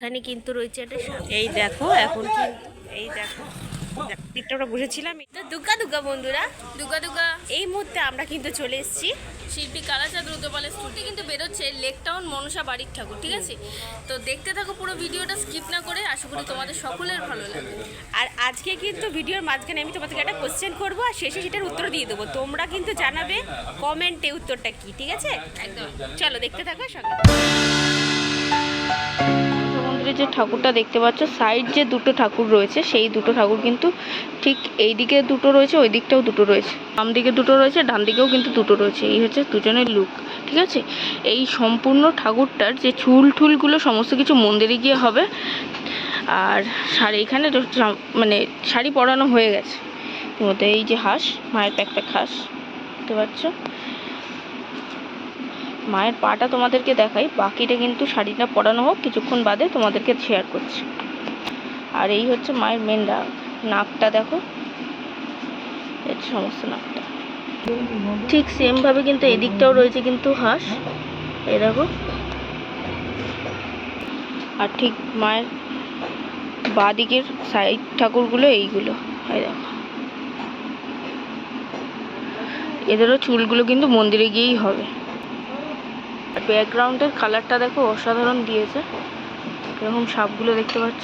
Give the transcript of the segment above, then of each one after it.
এখানে কিন্তু রয়েছে একটা সাপ। এই দেখো এখন কিন্তু এই দেখো। দেখতে আমরা বসেছিলাম। তো দুর্গা দুর্গা বন্ধুরা। দুর্গা দুর্গা। এই মুহূর্তে আমরা কিন্তু চলে এসেছি। শিল্পী কালাচাঁদ রুদ্রপালের স্টুডি কিন্তু বেরোচ্ছে লেক টাউন মনসা বাড়ির ঠাকুর ঠিক আছে? তো দেখতে থাকো পুরো ভিডিওটা স্কিপ না করে আশা করি তোমাদের সকলের ভালো লাগবে। আর আজকে কিন্তু ভিডিওর মাঝখানে আমি তোমাদেরকে একটা কোশ্চেন করব আর শেষে সেটার উত্তর দিয়ে দেবো। তোমরা কিন্তু জানাবে কমেন্টে উত্তরটা কি ঠিক আছে? একদম। চলো দেখতে থাকো সঙ্গে মন্দিরে যে ঠাকুরটা দেখতে পাচ্ছ সাইড যে দুটো ঠাকুর রয়েছে, সেই দুটো ঠাকুর কিন্তু ঠিক এই দিকে দুটো রয়েছে, ওই দিকটাও দুটো রয়েছে। বাম দিকে দুটো রয়েছে, ডান দিকেও কিন্তু দুটো রয়েছে, এই হচ্ছে দুজনের লুক ঠিক আছে? এই সম্পূর্ণ ঠাকুরটার যে চুল টুলগুলো সমস্ত কিছু মন্দিরে গিয়ে হবে। আর শাড়ি এখানে মানে শাড়ি পরানো হয়ে গেছে। মধ্যে এই যে হাঁস, মায়ের প্যাক প্যাক হাঁস, দেখতে পাচ্ছ? মায়ের পাটা তোমাদেরকে দেখাই। বাকিটা কিন্তু শাড়িটা পরানো হোক, কিছুক্ষণ বাদে তোমাদেরকে শেয়ার করছি। আর এই হচ্ছে মায়ের মেন নাকটা দেখো। হচ্ছে সমস্ত নাকটা। ঠিক সেমভাবে কিন্তু এদিকটাও রয়েছে কিন্তু হাঁস। এ দেখো। আর ঠিক মায়ের বাঁ দিকের সাইড ঠাকুরগুলো এইগুলো। এই দেখো। এদেরও চুলগুলো কিন্তু মন্দিরে গিয়েই হবে। ব্যাকগ্রাউন্ডের কালারটা দেখো অসাধারণ দিয়েছে। এরকম সাপগুলো দেখতে পাচ্ছ।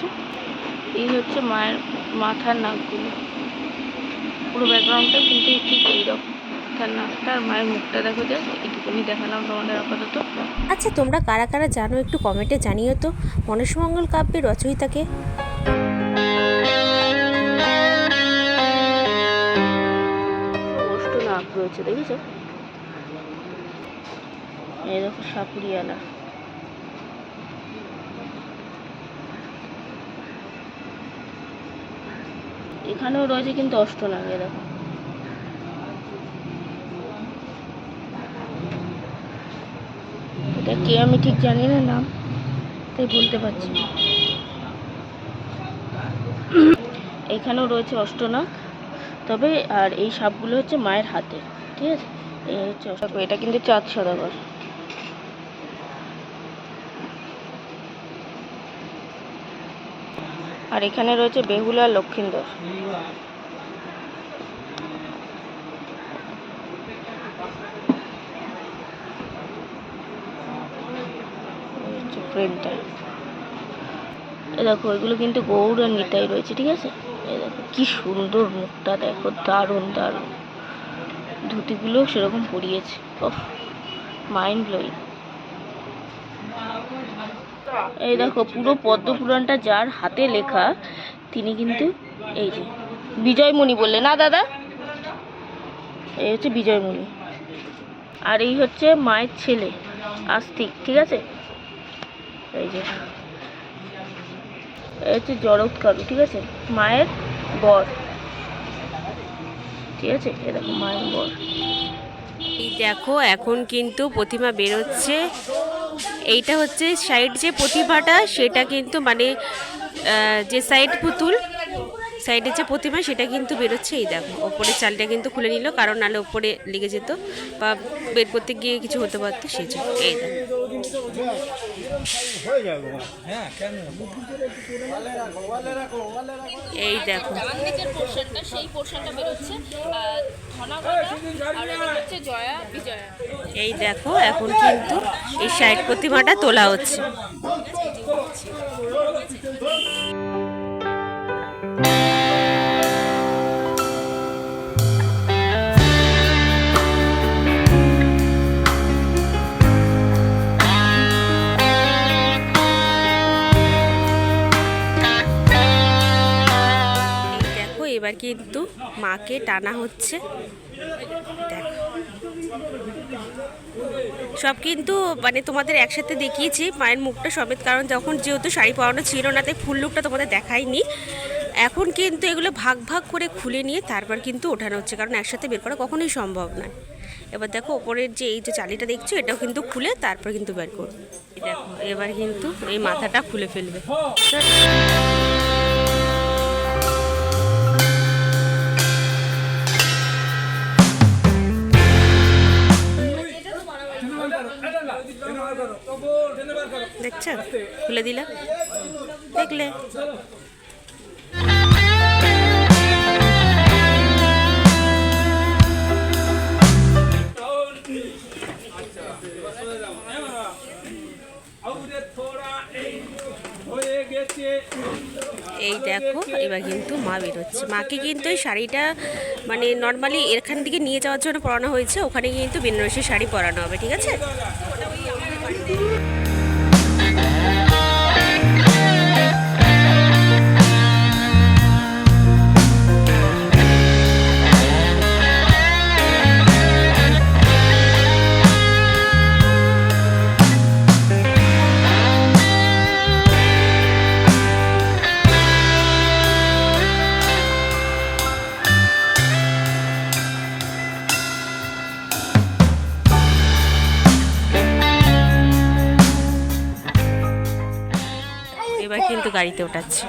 এই হচ্ছে মায়ের মাথার নাকগুলো। পুরো ব্যাকগ্রাউন্ডটা কিন্তু ঠিক এইরকম। তার নাকটা আর মায়ের মুখটা দেখো যে এইটুকুনি দেখালাম তোমাদের আপাতত। আচ্ছা তোমরা কারা কারা জানো একটু কমেন্টে জানিও তো। মনসমঙ্গল কাব্যের রচয়িতাকে। রয়েছে দেখেছ? এই দেখো সাপুরিয়ালা। এখানেও রয়েছে কিন্তু অষ্টনাগ এ দেখো। এটা কে আমি ঠিক জানি না নাম, তাই বলতে পারছি না। এখানেও রয়েছে অষ্টনাগ তবে আর এই সাপগুলো হচ্ছে মায়ের হাতে, ঠিক আছে? এই হচ্ছে এটা কিন্তু চাঁদ সদাগর। আর এখানে রয়েছে বেহুলা লক্ষিন্দর। এ দেখো, এগুলো কিন্তু গৌর আর নিতাই রয়েছে, ঠিক আছে? এই দেখো, কি সুন্দর মুখটা, দেখো, দারুণ দারুণ। ধুতিগুলো সেরকম পরিয়েছে। ওফ মাইন্ড ব্লোয়িং এই দেখো, পুরো পদ্ম পুরাণটা যার হাতে লেখা, তিনি কিন্তু এই যে বিজয়মণি বললে, না দাদা? এই হচ্ছে বিজয়মণি। আর এই হচ্ছে মায়ের ছেলে, আস্তিক, ঠিক আছে? এই যে, এই হচ্ছে জড়ৎকারু, ঠিক আছে? মায়ের বর, ঠিক আছে? এ দেখো, মায়ের বর। দেখো, এখন কিন্তু প্রতিমা বেরোচ্ছে। এইটা হচ্ছে সাইড যে প্রতিভাটা সেটা কিন্তু মানে যে সাইড পুতুল সাইডে যে প্রতিমা সেটা কিন্তু বেরোচ্ছে এই দেখো। ওপরে চালটা কিন্তু খুলে নিল কারণ নাহলে ওপরে লেগে যেত বা বের করতে গিয়ে কিছু হতে পারতো সেই জন্য। এই দেখো। এই দেখো। পোর্শনটা সেই পোর্শনটা বেরোচ্ছে এই দেখো এখন কিন্তু এই সাইড প্রতিমাটা তোলা হচ্ছে। কিন্তু মাকে টানা হচ্ছে। দেখো। সব কিন্তু মানে তোমাদের একসাথে দেখিয়েছি, মায়ের মুখটা সমেত, কারণ যখন যেহেতু শাড়ি পরানো ছিল না, তাই ফুল লুকটা তোমাদের দেখাইনি। এখন কিন্তু এগুলো ভাগ ভাগ করে খুলে নিয়ে তারপর কিন্তু ওঠানো হচ্ছে, কারণ একসাথে বের করা কখনোই সম্ভব নয়। এবার দেখো ওপরের যে এই যে চালিটা দেখছ, এটাও কিন্তু খুলে তারপর কিন্তু বের করবে দেখো, এবার কিন্তু এই মাথাটা খুলে ফেলবে। দেখছ? খুলে দিলাম দেখলে? এই দেখো, এবার কিন্তু মা বেরোচ্ছে। মাকে কিন্তু এই শাড়িটা মানে নর্মালি এখান থেকে নিয়ে যাওয়ার জন্য পরানো হয়েছে, ওখানে কিন্তু বেনারসি শাড়ি পরানো হবে, ঠিক আছে? Thank you. এবার কিন্তু গাড়িতে ওঠাচ্ছি ওঠাচ্ছে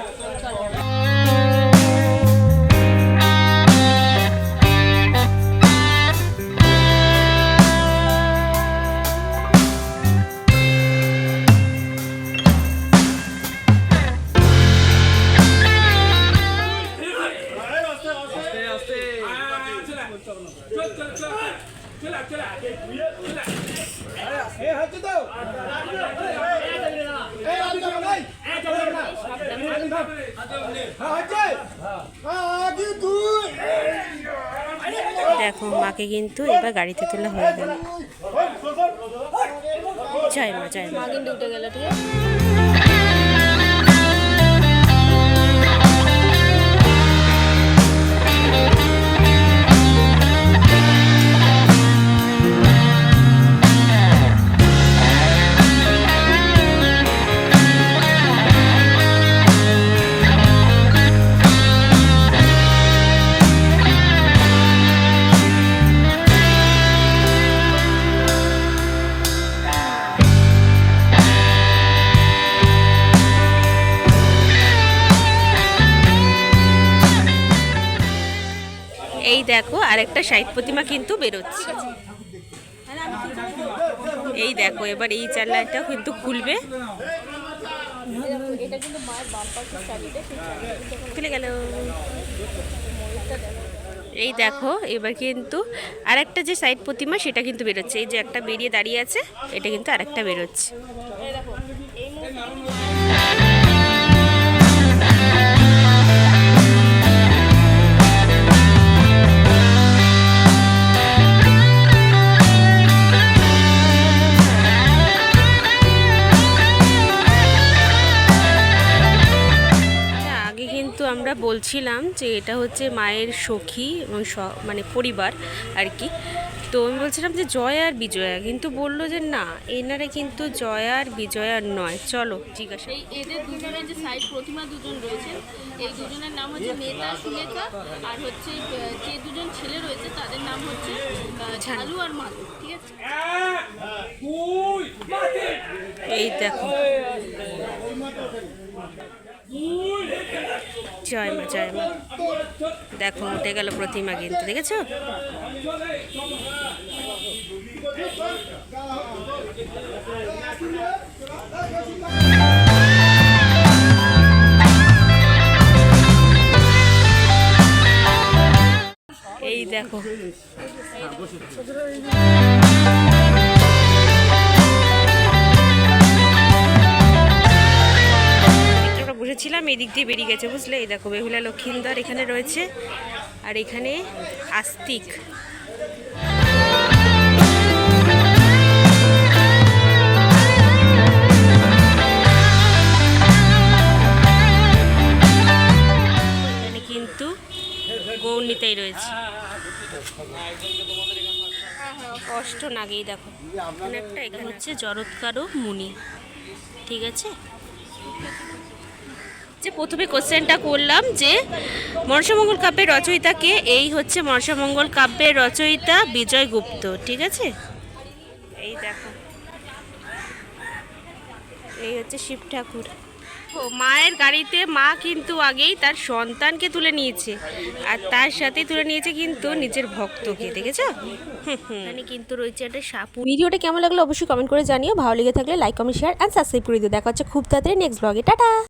দেখো, মাকে কিন্তু এবার গাড়িতে তোলা হয়ে গেল। জয় মা জয় মা। কিন্তু উঠে গেল, ঠিক আছে? এই আর একটা সাহিত্য প্রতিমা কিন্তু বেরোচ্ছে। এই দেখো, এবার এই চালাটাও কিন্তু খুলবে। খুলে গেল। এই দেখো, এবার কিন্তু আরেকটা যে সাইড প্রতিমা, সেটা কিন্তু বেরোচ্ছে। এই যে একটা বেরিয়ে দাঁড়িয়ে আছে, এটা কিন্তু আরেকটা বেরোচ্ছে। বলছিলাম যে এটা হচ্ছে মায়ের সখী এবং স- মানে পরিবার আর কি। তো আমি বলছিলাম যে জয় আর বিজয়া কিন্তু বলল যে না এনারা কিন্তু জয় আর বিজয়ার নয়। চলো জিজ্ঞাসা এই এদের দুজনের যে সাইড প্রতিমা দুজন রয়েছে এই দুজনের নাম হচ্ছে নেতা সুলেখা আর হচ্ছে যে দুজন ছেলে রয়েছে তাদের নাম হচ্ছে আহ, ঝালু আর মালু ঠিক আছে? এই দেখো। জয় মা জয় মা দেখো উঠে গেল প্রতিমা কিন্তু দেখেছ? এই দেখো। আমরা বসেছিলাম এই দিক দিয়ে বেরিয়ে গেছে, বুঝলে? এই দেখো, বেহুলা লক্ষিন্দর এখানে রয়েছে, আর এখানে আস্তিক। কিন্তু গৌরনীতাই রয়েছে। কষ্ট নাগেই দেখো। এখানে একটা, এখানে হচ্ছে জরৎকারও মুনি। ঠিক আছে? যে প্রথমে কোশ্চেনটা করলাম যে মনসামঙ্গল কাব্যের রচয়িতাকে এই হচ্ছে মনসামঙ্গল কাব্যের রচয়িতা বিজয় গুপ্ত, ঠিক আছে? এই দেখো। এই হচ্ছে শিব ঠাকুর। মায়ের গাড়িতে মা কিন্তু আগেই তার সন্তানকে তুলে নিয়েছে আর তার সাথে তুলে নিয়েছে কিন্তু নিজের ভক্তকে, দেখেছ। এখানে কিন্তু রয়েছে একটা সাপু। ভিডিওটা কেমন লাগল অবশ্যই কমেন্ট করে জানিও। ভালো লেগে থাকলে like comment share and subscribe করে দিও। দেখা হচ্ছে খুব তাড়াতাড়ি নেক্সট ব্লগে টাটা!